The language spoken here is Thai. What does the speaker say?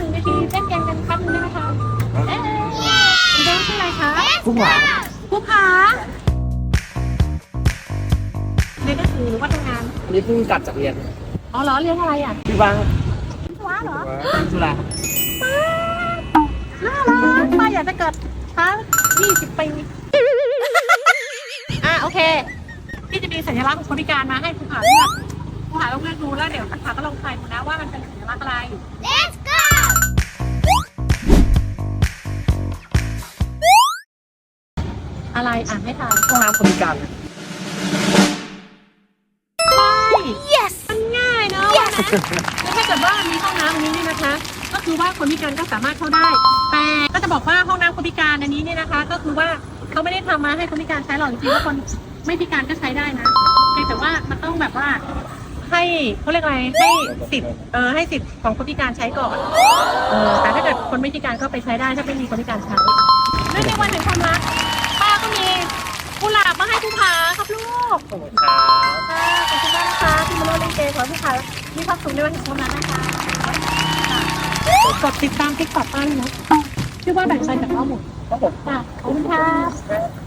หนึ่งนาทีเล่นเกมกันครับนึงได้ไหมคะเอ๊ะคุณเจ้าชื่ออะไรคะผู้หวานผู้ผาเรียนหนังสือหรือว่าทำงานอันนี้เพิ่งกลับจากเรียนอ๋อเหรอเรียนอะไรอะพี่บ้างวิศวะเหรอจุฬาน่ารักป้าอยากจะเกิดช้า20ปีอะโอเคพี่จะมีสัญลักษณ์ของคนพิการมาให้ภูผาเลือกภูผาลองเลือกดูแล้วเดี๋ยวภูผาก็ลองทายดูนะว่ามันเป็นสัญลักษณ์อะไร อะไรอ่านให้ทายห้องน้ำคนพิการไม่ Yes มันง่ายเนาะแล้วถ้าเกิดว่ามีห้องน้ำอันนี้นี่นะคะ ก็คือว่าคนพิการก็สามารถเข้าได้ แต่ก็จะบอกว่าห้องน้ำคนพิการอันนี้เนี่ยนะคะ ก็คือว่าเขาไม่ได้ทำมาให้คนพิการใช้หรอกจริงๆว่าคนไม่พิการก็ใช้ได้นะเพียงแต่ว่ามันต้องแบบว่า ให้เขาเรียกอะไรให้สิทธิ์เออให้สิทธิ์ของคนพิการใช้ก่อนเออแต่ถ้าเกิดคนไม่พิการก็ไปใช้ได้ถ้าไม่มีคนพิการใช้ ครับขอบคุณครับค่ะขอบคุณมากนะคะที่มาร่วมเล่นเกมขอให้ผู้ขามีความสุขในวันแห่งความรักนนะคะกดติดตามติ๊กต็อกป้าเลยนะชื่อว่าแบ่งใจจากข้อมูลครับผมค่ะขอบคุณค่ะ